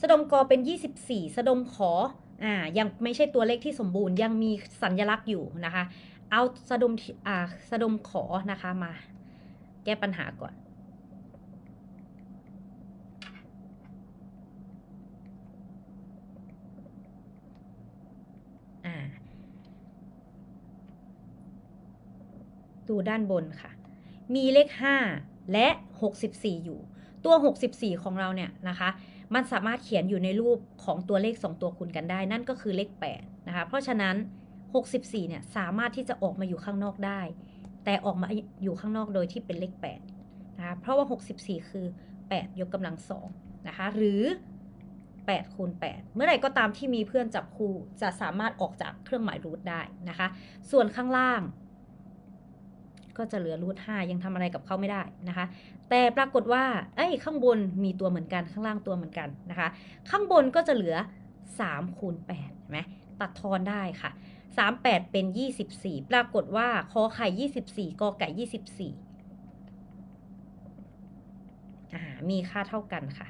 สะดมกอเป็น 24สะดมขออ่ายังไม่ใช่ตัวเลขที่สมบูรณ์ยังมีสัญลักษณ์อยู่นะคะ เอาสะดมอ่าสะดมขอนะคะมา แก้ปัญหาก่อน ดูด้านบนค่ะ มีเลข 5 และ 64 อยู่ ตัว 64 ของเราเนี่ยนะคะ มันสามารถเขียนอยู่ในรูปของตัวเลข 2 ตัวคูณกันได้ นั่นก็คือเลข 8 นะคะ เพราะฉะนั้น 64 เนี่ยสามารถที่จะออกมาอยู่ข้างนอกได้ แต่ออกมาอยู่ข้างนอกโดยที่เป็นเลข 8 นะคะ เพราะว่า 64 คือ 8 ยกกำลัง2นะคะ หรือ 8คูณ8เมื่อไหร่ก็ตามที่มีเพื่อนจับคู่จะสามารถออกจากเครื่องหมายรูทได้นะคะ ส่วนข้างล่าง ก็จะเหลือรูท5ยังทำอะไรกับเขาไม่ได้นะคะ แต่ปรากฏว่าไอ้ยข้างบนมีตัวเหมือนกันข้างล่างตัวเหมือนกันนะคะ ข้างบนก็จะเหลือ3คูณ8เห็นไหมตัดทอนได้ค่ะ 3 8 เป็น 24 ปรากฏว่าคอไข่ 24กอไก่ 24อ่ามีค่าเท่ากันค่ะ